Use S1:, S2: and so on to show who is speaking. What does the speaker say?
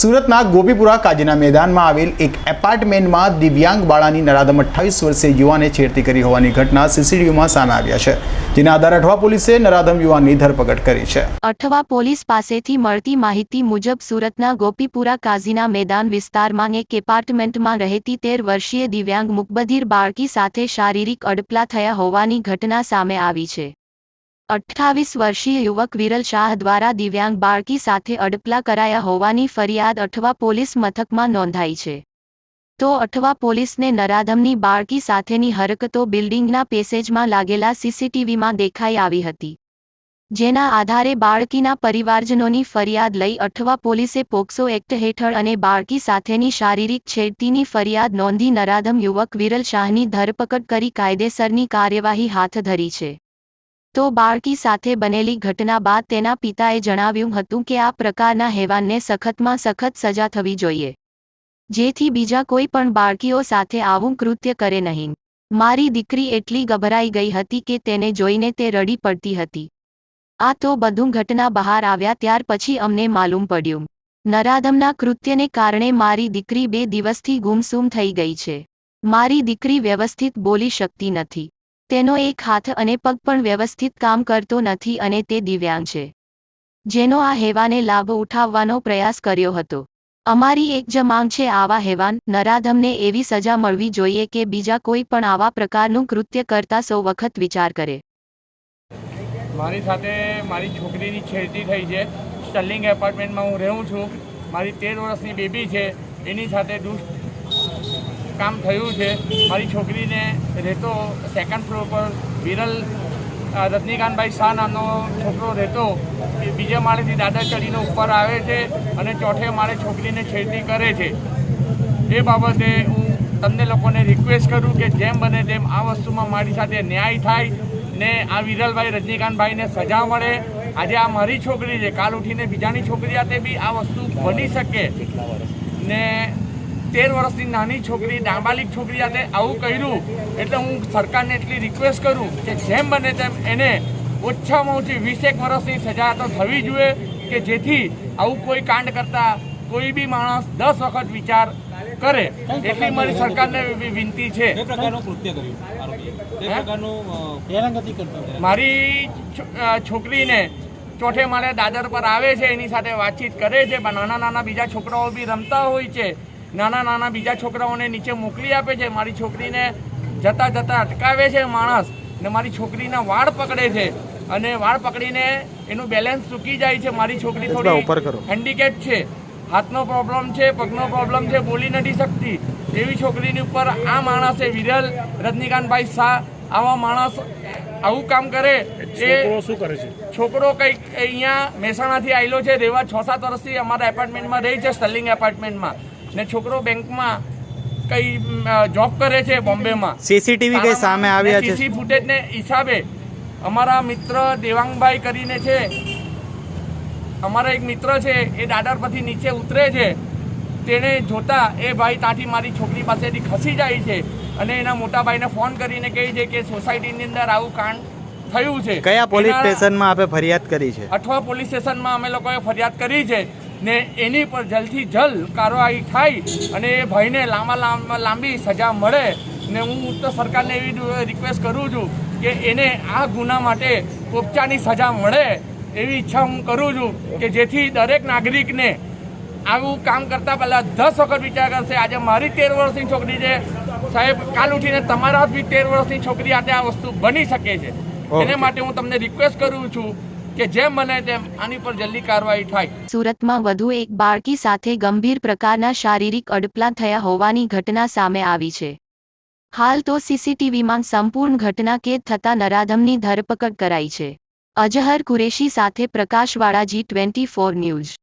S1: સુરતના ગોપીપુરા કાજીના મેદાનમાં આવેલ એક એપાર્ટમેન્ટમાં દિવ્યાંગ બાળાની નરાધમ અઠ્ઠાવીસ વર્ષીય યુવાને છેડતી કરી હોવાની ઘટના સીસીટીવીમાં સામે આવ્યા છે, જેના આધારે અઠવા પોલીસે નરાધમ યુવાનની ધરપકડ કરી છે.
S2: અઠવા પોલીસ પાસેથી મળતી માહિતી મુજબ સુરતના ગોપીપુરા કાઝીના મેદાન વિસ્તારમાં એક એપાર્ટમેન્ટમાં રહેતી તેર વર્ષીય દિવ્યાંગ મુકબધીર બાળકી સાથે શારીરિક અડપલા થયા હોવાની ઘટના સામે આવી છે. અઠ્ઠાવીસ વર્ષીય યુવક વિરલ શાહ દ્વારા દિવ્યાંગ બાળકી સાથે અડપલા કરાયા હોવાની ફરિયાદ અઠવા પોલીસ મથકમાં નોંધાઈ છે. તો અઠવા પોલીસને નરાધમની બાળકી સાથેની હરકતો બિલ્ડિંગના પેસેજમાં લાગેલા સીસીટીવીમાં દેખાઈ આવી હતી. જેના આધારે બાળકીના પરિવારજનોની ફરિયાદ લઈ અઠવા પોલીસે પોક્સો એક્ટ હેઠળ અને બાળકી સાથેની શારીરિક છેડતીની ફરિયાદ નોંધી નરાધમ યુવક વિરલ શાહની ધરપકડ કરી કાયદેસરની કાર્યવાહી હાથ ધરી છે. તો બાળકી સાથે બનેલી ઘટના બાદ તેના પિતાએ જણાવ્યું હતું કે આ પ્રકારના હેવાનને સખતમાં સખત સજા થવી જોઈએ. જેથી બીજા કોઈ પણ બાળકીઓ સાથે આવું કૃત્ય કરે નહીં. મારી દીકરી એટલી ગભરાઈ ગઈ હતી કે તેને જોઈને તે રડી પડતી હતી. આ તો બધું ઘટના બહાર આવ્યા ત્યાર પછી અમને માલુમ પડ્યું. નરાધમના કૃત્યને કારણે મારી દીકરી બે દિવસથી ગુમસુમ થઈ ગઈ છે. મારી દીકરી વ્યવસ્થિત બોલી શકતી નથી. તેનો એક હાથ અને પગ પણ વ્યવસ્થિત કામ કરતો નથી અને તે દિવ્યાંગ છે. જેનો આ હેવાને લાભ ઉઠાવવાનો પ્રયાસ કર્યો હતો. અમારી એક જ માંગ છે આવા હેવાન, નરાધમને એવી સજા મળવી જોઈએ કે બીજા કોઈ પણ આવા પ્રકારનું કૃત્ય કરતા સૌ વખત વિચાર કરે.
S3: મારી સાથે મારી છોકરીની છેડતી થઈ છે. સ્ટર્લિંગ એપાર્ટમેન્ટમાં હું રહું છું. મારી તેર વર્ષની બેબી છે. એની સાથે દુષ્ટ કામ થયું છે. મારી છોકરીને રહેતો સેકન્ડ ફ્લોર પર વિરલ રજનીકાંતભાઈ શાહ નામનો છોકરો રહેતો. એ બીજા માળેથી દાદા ચડીને ઉપર આવે છે અને ચોથે માળે છોકરીને છેડતી કરે છે. એ બાબતે હું તમને લોકોને રિક્વેસ્ટ કરું કે જેમ બને તેમ આ વસ્તુમાં મારી સાથે ન્યાય થાય ને આ વિરલભાઈ, રજનીકાંતભાઈને સજા મળે. આજે આ મારી છોકરી છે. કાલ ઉઠીને બીજાની છોકરી સાથે બી આ વસ્તુ બની શકે ને તેર વર્ષની નાની છોકરી નાબાલિક છોકરી સાથે આવું કર્યું એટલે હું સરકારને એટલી રિક્વેસ્ટ કરું કે જેમ બને તેમ એને ઓછામાં ઓછી વીસેક વર્ષની સજા તો થવી જોઈએ કે જેથી આવું કોઈ કાંડ કરતા કોઈ બી માણસ દસ વખત વિચાર કરે. એટલી મારી સરકારને વિનંતી છે? મારી છોકરીને ચોથે માળે દાદર પર આવે છે એની સાથે વાતચીત કરે છે પણ નાના નાના બીજા છોકરાઓ બી રમતા હોય છે. નાના નાના બીજા છોકરાઓને નીચે મોકલી આપે છે. મારી છોકરીને જતા જતા અટકાવે છે માણસ ને મારી છોકરીના વાળ પકડે છે. અને વાળ પકડીને એનું બેલેન્સ ચૂકી જાય છે. મારી છોકરી થોડી હેન્ડીકેપ છે. હાથનો પ્રોબ્લેમ છે પગનો પ્રોબ્લેમ છે બોલી નથી શકતી. એવી છોકરીની ઉપર આ માણસે વિરલ રજનીકાંતભાઈ શાહ આવા માણસ આવું કામ કરે એ
S4: શું કરે છે?
S3: છોકરો કંઈક અહીંયા મહેસાણાથી આવેલો છે. રેવા છ સાત વર્ષથી અમારા એપાર્ટમેન્ટમાં રહે છે સ્ટર્લિંગ એપાર્ટમેન્ટમાં ને છોકરો બેંકમાં કઈ જોબ કરે છે બોમ્બેમાં.
S5: સીસીટીવી કઈ સામે આવ્યા છે?
S3: સીસી ફૂટેજને હિસાબે અમારા મિત્ર દેવાંગભાઈ કરીને છે અમારા એક મિત્ર છે એ દાદર પરથી નીચે ઉતરે છે તેને જોતા એ ભાઈ ત્યાંથી મારી છોકરી પાસેથી ખસી જાય છે અને એના મોટા ભાઈને ફોન કરીને કહે છે કે સોસાયટીની અંદર આવું કાંડ થયું છે.
S5: કયા પોલીસ સ્ટેશનમાં આપે ફરિયાદ કરી છે?
S3: અઠવા પોલીસ સ્ટેશનમાં અમે લોકોએ ફરિયાદ કરી છે. ને એની પર જલ્દથી જલ્દ કાર્યવાહી થાય અને એ ભાઈને લાંબા લાંબા લાંબી સજા મળે ને હું ઉત્તર સરકારને એવી રિક્વેસ્ટ કરું છું કે એને આ ગુના માટે પોપચાની સજા મળે એવી ઈચ્છા હું કરું છું કે જેથી દરેક નાગરિકને આવું કામ કરતાં પહેલાં દસ વખત વિચાર કરશે. આજે મારી તેર વર્ષની છોકરી છે. સાહેબ કાલ ઉઠીને તમારા બી તેર વર્ષની છોકરી આજે આ વસ્તુ બની શકે છે. એને માટે હું તમને રિક્વેસ્ટ કરું છું કે જેમ બને તેમ આની પર જલ્દી કાર્યવાહી થાય.
S2: સુરતમાં વધુ એક બાળકી સાથે ગંભીર પ્રકારના શારીરિક અડપલા થયા હોવાની ઘટના સામે આવી છે. હાલ તો સીસીટીવીમાં સંપૂર્ણ ઘટના કેદ થતા નરાધમની ધરપકડ કરાઈ છે. અજહર કુરેશી સાથે પ્રકાશવાળા જી ટ્વેન્ટી ફોર ન્યૂઝ.